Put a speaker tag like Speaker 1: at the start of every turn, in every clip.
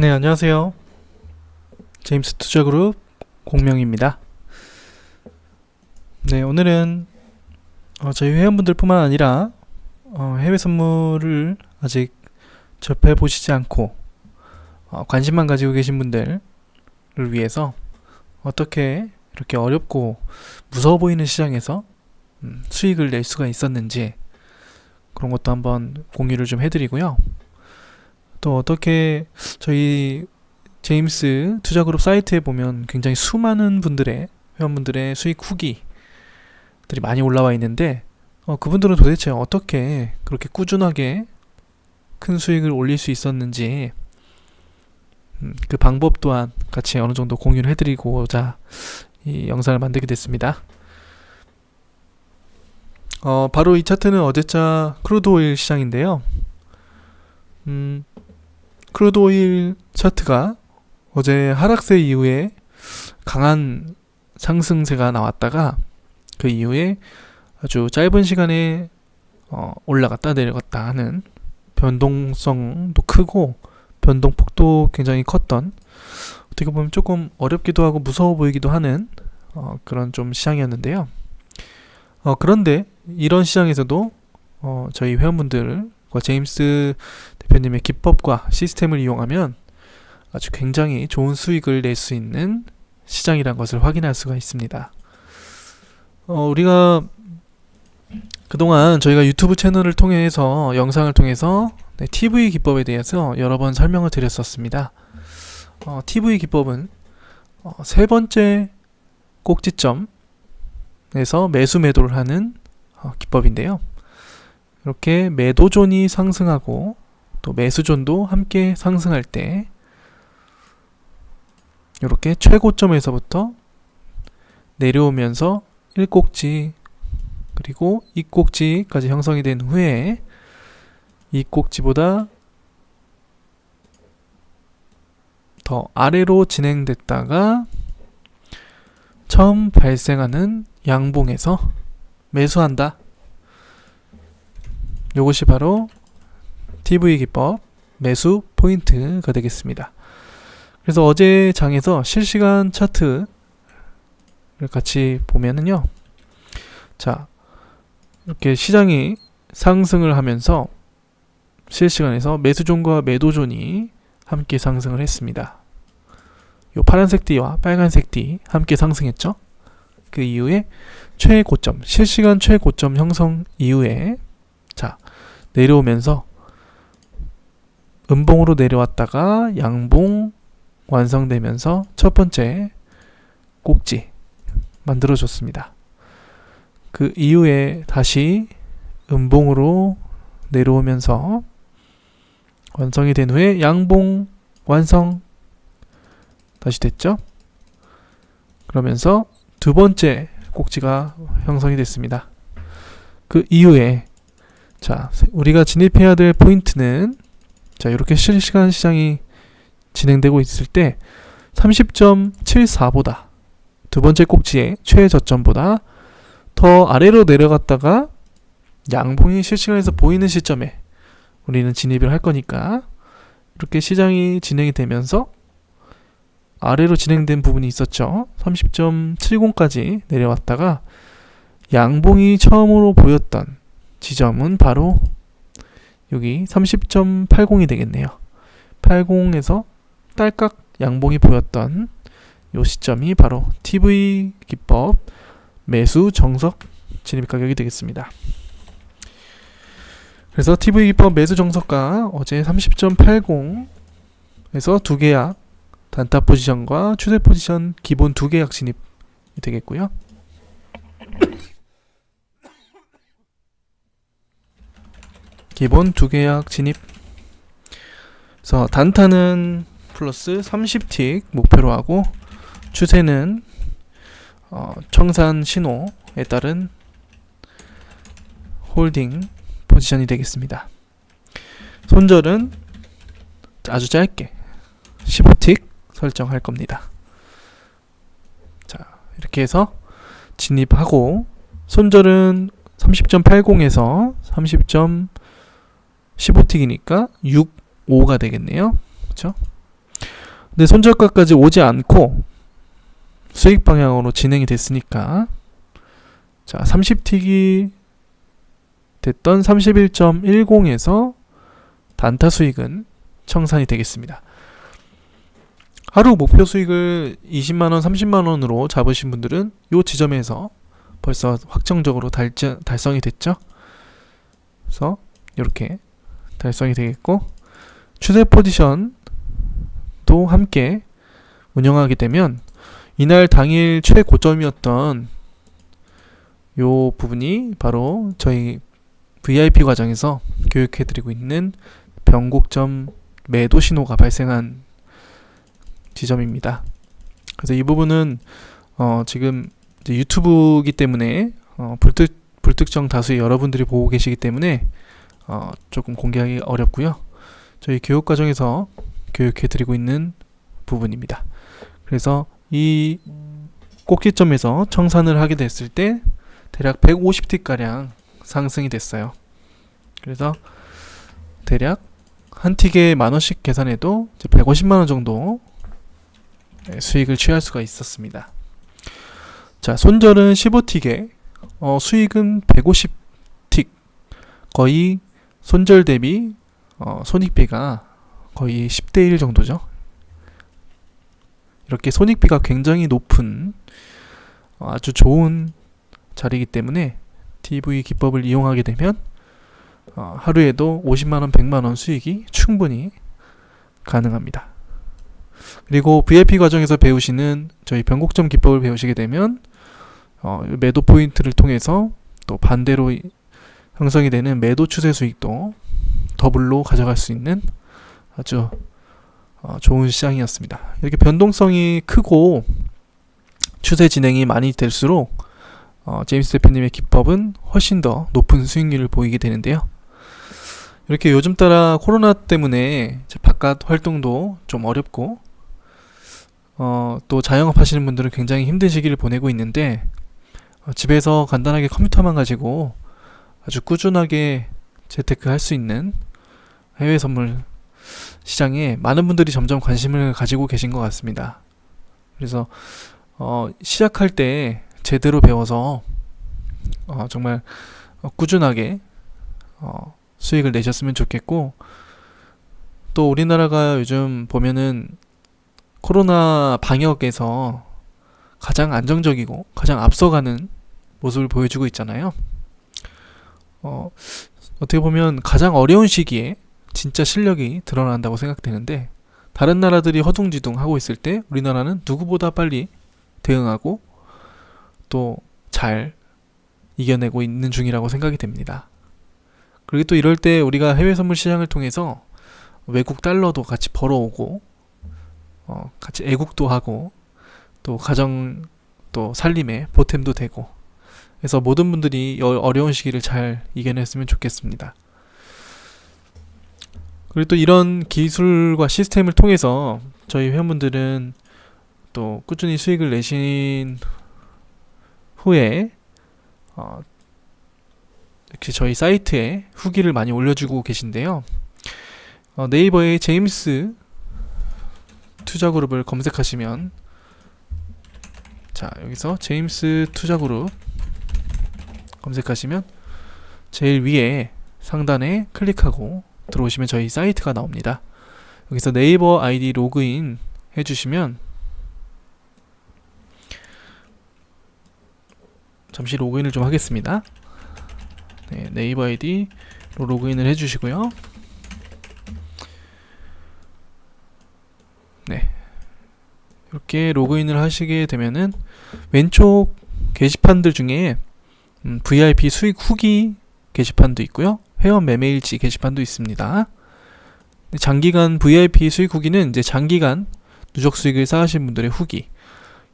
Speaker 1: 네, 안녕하세요. 제임스 투자그룹 공명입니다. 네, 오늘은 어, 저희 회원분들뿐만 아니라 어, 해외 선물을 아직 접해 보시지 않고 어, 관심만 가지고 계신 분들을 위해서 어떻게 이렇게 어렵고 무서워 보이는 시장에서 음, 수익을 낼 수가 있었는지 그런 것도 한번 공유를 좀 해드리고요. 또 어떻게 저희 제임스 투자그룹 사이트에 보면 굉장히 수많은 분들의 회원분들의 수익 후기들이 많이 올라와 있는데 어, 그분들은 도대체 어떻게 그렇게 꾸준하게 큰 수익을 올릴 수 있었는지 음, 그 방법 또한 같이 어느 정도 공유를 해드리고자 이 영상을 만들게 됐습니다. 어, 바로 이 차트는 어제자 크루드 오일 시장인데요. 음, 크루드 오일 차트가 어제 하락세 이후에 강한 상승세가 나왔다가 그 이후에 아주 짧은 시간에 어, 올라갔다 내려갔다 하는 변동성도 크고 변동폭도 굉장히 컸던 어떻게 보면 조금 어렵기도 하고 무서워 보이기도 하는 어, 그런 좀 시장이었는데요. 어, 그런데 이런 시장에서도 어, 저희 회원분들과 제임스 대표님의 기법과 시스템을 이용하면 아주 굉장히 좋은 수익을 낼 수 있는 시장이란 것을 확인할 수가 있습니다. 어, 우리가 그동안 저희가 유튜브 채널을 통해서 영상을 통해서 네, TV 기법에 대해서 여러 번 설명을 드렸었습니다. 어, TV 기법은 어, 세 번째 꼭지점에서 매수 매도를 하는 어, 기법인데요. 이렇게 매도존이 상승하고 또 매수존도 함께 상승할 때 이렇게 최고점에서부터 내려오면서 1꼭지 그리고 2꼭지까지 형성이 된 후에 이 꼭지보다 더 아래로 진행됐다가 처음 발생하는 양봉에서 매수한다. 이것이 바로 TV 기법 매수 포인트가 되겠습니다. 그래서 어제 장에서 실시간 차트를 같이 보면은요. 자, 이렇게 시장이 상승을 하면서 실시간에서 매수존과 매도존이 함께 상승을 했습니다. 요 파란색 띠와 빨간색 띠 함께 상승했죠. 그 이후에 최고점, 실시간 최고점 형성 이후에 자, 내려오면서 음봉으로 내려왔다가 양봉 완성되면서 첫 번째 꼭지 만들어줬습니다. 그 이후에 다시 음봉으로 내려오면서 완성이 된 후에 양봉 완성 다시 됐죠? 그러면서 두 번째 꼭지가 형성이 됐습니다. 그 이후에 자 우리가 진입해야 될 포인트는 자 이렇게 실시간 시장이 진행되고 있을 때 30.74보다 두 번째 꼭지의 최저점보다 더 아래로 내려갔다가 양봉이 실시간에서 보이는 시점에 우리는 진입을 할 거니까 이렇게 시장이 진행이 되면서 아래로 진행된 부분이 있었죠. 30.70까지 내려왔다가 양봉이 처음으로 보였던 지점은 바로 여기 30.80이 되겠네요. 80에서 딸깍 양봉이 보였던 요 시점이 바로 TV 기법 매수 정석 진입 가격이 되겠습니다. 그래서 TV 기법 매수 정석가 어제 30.80에서 두 계약 단타 포지션과 추세 포지션 기본 두 계약 진입이 되겠고요. 기본 두 계약 진입. 그래서 단타는 플러스 30틱 목표로 하고 추세는 어, 청산 신호에 따른 홀딩 포지션이 되겠습니다. 손절은 아주 짧게 15틱 설정할 겁니다. 자, 이렇게 해서 진입하고 손절은 30.80에서 30.15틱이니까 6, 5가 되겠네요. 그렇죠? 근데 손절가까지 오지 않고 수익 방향으로 진행이 됐으니까 자 30틱이 됐던 31.10에서 단타 수익은 청산이 되겠습니다. 하루 목표 수익을 20만원, 30만원으로 잡으신 분들은 이 지점에서 벌써 확정적으로 달성이 됐죠. 그래서 이렇게 달성이 되겠고 추세 포지션도 함께 운영하게 되면 이날 당일 최고점이었던 요 부분이 바로 저희 VIP 과정에서 교육해드리고 있는 변곡점 매도 신호가 발생한 지점입니다. 그래서 이 부분은 어 지금 이제 유튜브이기 때문에 어 불특 불특정 다수의 여러분들이 보고 계시기 때문에 어 조금 공개하기 어렵고요. 저희 교육 과정에서 교육해드리고 있는 부분입니다. 그래서 이 꼭지점에서 청산을 하게 됐을 때 대략 150틱 가량 상승이 됐어요. 그래서 대략 한 틱에 만 원씩 계산해도 150만 원 정도 네, 수익을 취할 수가 있었습니다. 자, 손절은 15틱에 어, 수익은 150틱 거의 손절 대비 어, 손익비가 거의 10대 1 정도죠. 이렇게 손익비가 굉장히 높은 어, 아주 좋은 자리이기 때문에 TV 기법을 이용하게 되면 어, 하루에도 50만원, 100만원 수익이 충분히 가능합니다. 그리고 VIP 과정에서 배우시는 저희 변곡점 기법을 배우시게 되면 어, 매도 포인트를 통해서 또 반대로 형성이 되는 매도 추세 수익도 더블로 가져갈 수 있는 아주 어, 좋은 시장이었습니다. 이렇게 변동성이 크고 추세 진행이 많이 될수록 어, 제임스 대표님의 기법은 훨씬 더 높은 수익률을 보이게 되는데요. 이렇게 요즘 따라 코로나 때문에 바깥 활동도 좀 어렵고 어, 또 자영업 하시는 분들은 굉장히 힘든 시기를 보내고 있는데 어, 집에서 간단하게 컴퓨터만 가지고 아주 꾸준하게 재테크 할 수 있는 해외 선물 시장에 많은 분들이 점점 관심을 가지고 계신 것 같습니다. 그래서 어, 시작할 때 제대로 배워서 어, 정말 꾸준하게 어, 수익을 내셨으면 좋겠고 또 우리나라가 요즘 보면은 코로나 방역에서 가장 안정적이고 가장 앞서가는 모습을 보여주고 있잖아요. 어, 어떻게 보면 가장 어려운 시기에 진짜 실력이 드러난다고 생각되는데 다른 나라들이 허둥지둥 하고 있을 때 우리나라는 누구보다 빨리 대응하고 또 잘 이겨내고 있는 중이라고 생각이 됩니다. 그리고 또 이럴 때 우리가 해외 선물 시장을 통해서 외국 달러도 같이 벌어오고 어, 같이 애국도 하고 또 가정 또 살림에 보탬도 되고 그래서 모든 분들이 이 어려운 시기를 잘 이겨냈으면 좋겠습니다. 그리고 또 이런 기술과 시스템을 통해서 저희 회원분들은 또 꾸준히 수익을 내신 후에 어, 이렇게 저희 사이트에 후기를 많이 올려주고 계신데요. 어, 네이버에 제임스 투자그룹을 검색하시면 자 여기서 제임스 투자그룹 검색하시면 제일 위에 상단에 클릭하고 들어오시면 저희 사이트가 나옵니다. 여기서 네이버 아이디 로그인 해주시면 잠시 로그인을 좀 하겠습니다. 네, 네이버 아이디로 로그인을 해주시고요. 네, 이렇게 로그인을 하시게 되면은 왼쪽 게시판들 중에 음, VIP 수익 후기 게시판도 있고요. 회원 매매일지 게시판도 있습니다. 장기간 VIP 수익 후기는 이제 장기간 누적 수익을 쌓으신 분들의 후기.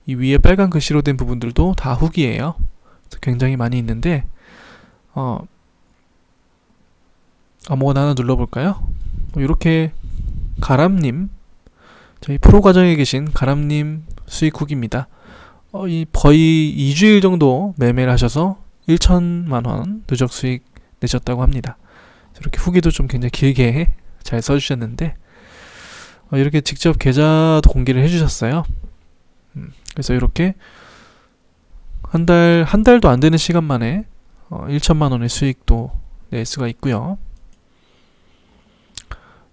Speaker 1: 이 위에 빨간 글씨로 된 부분들도 다 후기예요. 굉장히 많이 있는데 어, 아무거나 하나 눌러볼까요? 이렇게 가람님 저희 프로 과정에 계신 가람님 수익 후기입니다. 어, 이 거의 2주일 정도 매매를 하셔서 1천만 원 누적 수익 내셨다고 합니다. 이렇게 후기도 좀 굉장히 길게 잘 써주셨는데 어, 이렇게 직접 계좌도 공개를 해주셨어요. 음, 그래서 이렇게 한 달, 한 달도 안 되는 시간 만에 어, 1천만 원의 수익도 낼 수가 있고요.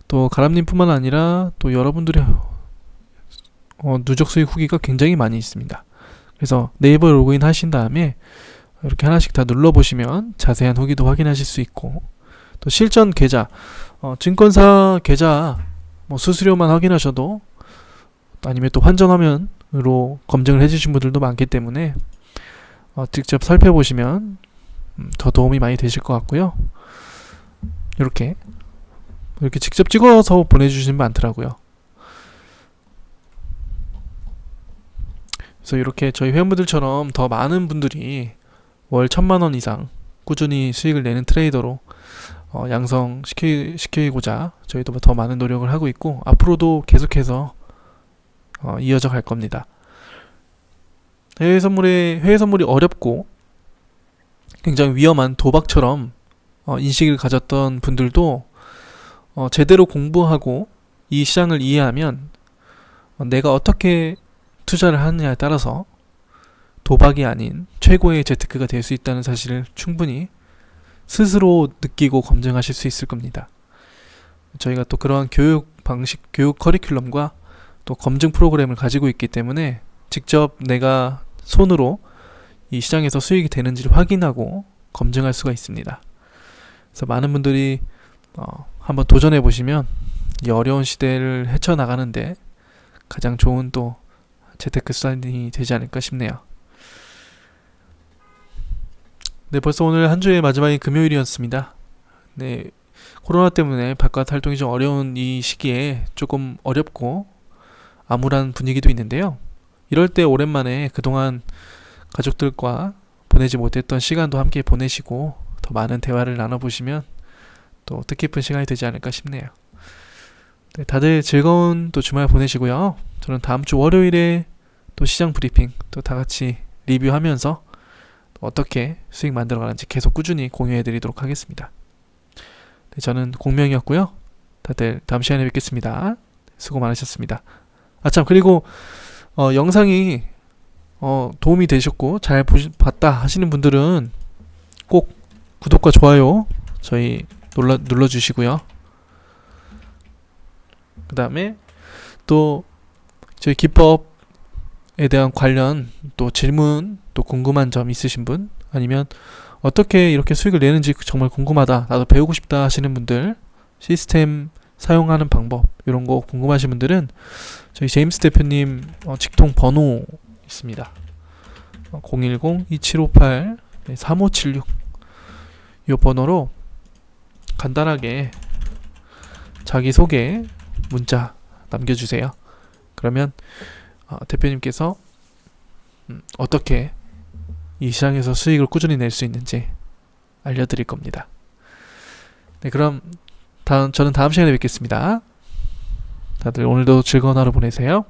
Speaker 1: 또 가람님뿐만 아니라 또 여러분들의 어, 누적 수익 후기가 굉장히 많이 있습니다. 그래서 네이버 로그인 하신 다음에 이렇게 하나씩 다 눌러보시면 자세한 후기도 확인하실 수 있고 또 실전 계좌, 어, 증권사 계좌 뭐 수수료만 확인하셔도 아니면 또 환전화면으로 검증을 해주신 분들도 많기 때문에 어, 직접 살펴보시면 음, 더 도움이 많이 되실 것 같고요. 이렇게 이렇게 직접 찍어서 보내주시는 분 많더라고요. 그래서 이렇게 저희 회원분들처럼 더 많은 분들이 월 천만 원 이상 꾸준히 수익을 내는 트레이더로 어, 양성시키, 시키고자 저희도 더 많은 노력을 하고 있고 앞으로도 계속해서 어, 이어져 갈 겁니다. 해외 선물에 해외 선물이 어렵고 굉장히 위험한 도박처럼 어, 인식을 가졌던 분들도 어, 제대로 공부하고 이 시장을 이해하면 어, 내가 어떻게 투자를 하느냐에 따라서 도박이 아닌 최고의 재테크가 될 수 있다는 사실을 충분히 스스로 느끼고 검증하실 수 있을 겁니다. 저희가 또 그러한 교육 방식, 교육 커리큘럼과 또 검증 프로그램을 가지고 있기 때문에 직접 내가 손으로 이 시장에서 수익이 되는지를 확인하고 검증할 수가 있습니다. 그래서 많은 분들이 어, 한번 도전해 보시면 이 어려운 시대를 헤쳐나가는데 가장 좋은 또 재테크 수단이 되지 않을까 싶네요. 네, 벌써 오늘 한 주의 마지막이 금요일이었습니다. 네, 코로나 때문에 바깥 활동이 좀 어려운 이 시기에 조금 어렵고 암울한 분위기도 있는데요. 이럴 때 오랜만에 그동안 가족들과 보내지 못했던 시간도 함께 보내시고 더 많은 대화를 나눠보시면 또 뜻깊은 시간이 되지 않을까 싶네요. 네, 다들 즐거운 또 주말 보내시고요. 저는 다음 주 월요일에 또 시장 브리핑 또 다 같이 리뷰하면서 또 어떻게 수익 만들어가는지 계속 꾸준히 공유해드리도록 하겠습니다. 네, 저는 공명이었고요. 다들 다음 시간에 뵙겠습니다. 수고 많으셨습니다. 아참 그리고 어, 영상이 어, 도움이 되셨고 잘 보시, 봤다 하시는 분들은 꼭 구독과 좋아요 저희 눌러 눌러주시고요. 그 다음에 또 저희 기법 에 대한 관련 또 질문 또 궁금한 점 있으신 분 아니면 어떻게 이렇게 수익을 내는지 정말 궁금하다 나도 배우고 싶다 하시는 분들 시스템 사용하는 방법 이런 거 궁금하신 분들은 저희 제임스 대표님 어, 직통 번호 있습니다. 어, 010-2758-3576 이 번호로 간단하게 자기소개 문자 남겨주세요. 그러면 어, 대표님께서 음, 어떻게 이 시장에서 수익을 꾸준히 낼 수 있는지 알려드릴 겁니다. 네, 그럼 다음, 저는 다음 시간에 뵙겠습니다. 다들 오늘도 즐거운 하루 보내세요.